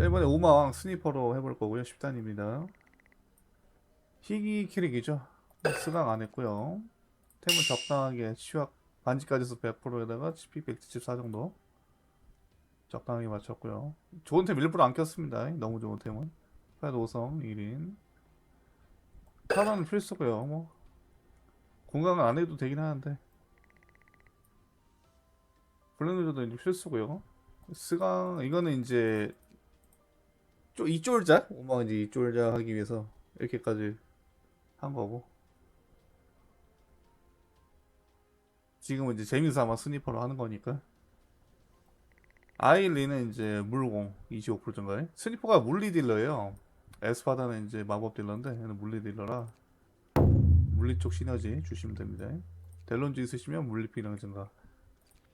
자, 이번에 오마왕 스니퍼로 해볼 거고요. 10단입니다. 희귀 키릭이죠. 스강 안 했고요. 템은 적당하게 치약 반지까지 해서 100%에다가 CP 174 정도 적당하게 맞췄고요. 좋은 템 일부러 안 꼈습니다. 너무 좋은 템은. 파이드 5성 1인. 타단은 필수고요. 뭐 공강은 안 해도 되긴 하는데 블랙노저도 필수고요. 스강 이거는 이제 쪼, 이 쫄자? 오마 이제 이 쫄자 하기 위해서 이렇게까지 한 거고. 지금은 이제 재미삼아 스니퍼로 하는 거니까. 아일리는 이제 물공 25% 증가에 스니퍼가 물리 딜러예요. 에스파다는 이제 마법 딜러인데 얘는 물리 딜러라. 물리 쪽 시너지 주시면 됩니다. 델론즈 있으시면 물리 피능 증가.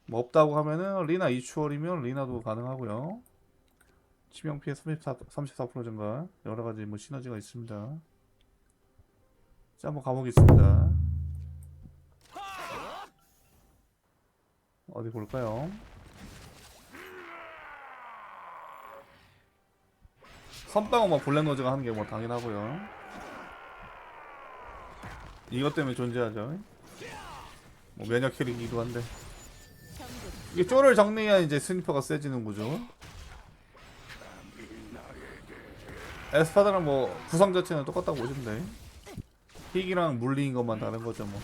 뭐 없다고 하면은 리나 이추얼이면 리나도 가능하고요 치명 피해 34, 34% 증가 여러 가지 뭐 시너지가 있습니다. 자 한번 가보겠습니다. 어디 볼까요? 선빵은 뭐 블랙노즈가 하는 게 뭐 당연하고요. 이것 때문에 존재하죠. 뭐 면역 캐릭이기도 한데 이게 쪼를 정리해야 이제 스니퍼가 세지는 거죠. 에스파드랑 뭐 구성 자체는 똑같다고 보시면 돼. 픽이랑 물리인 것만 다른 거죠 뭐.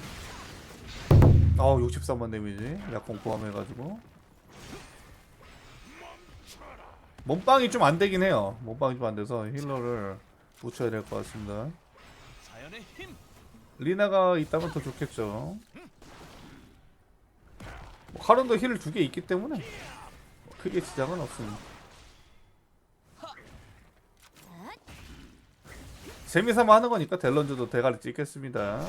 어 63만 데미지 약간 포함해가지고 몸빵이 좀 안 되긴 해요. 몸빵이 좀 안 돼서 힐러를 붙여야 될 것 같습니다. 리나가 있다면 더 좋겠죠. 뭐 카론도 힐 두 개 있기 때문에 뭐 크게 지장은 없습니다. 재미삼아 하는 거니까 델런즈도 대가리 찍겠습니다.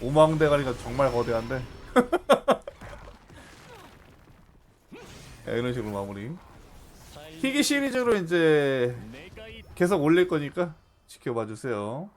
오망 대가리가 정말 거대한데. 네, 이런 식으로 마무리. 희귀 시리즈로 이제 계속 올릴 거니까 지켜봐 주세요.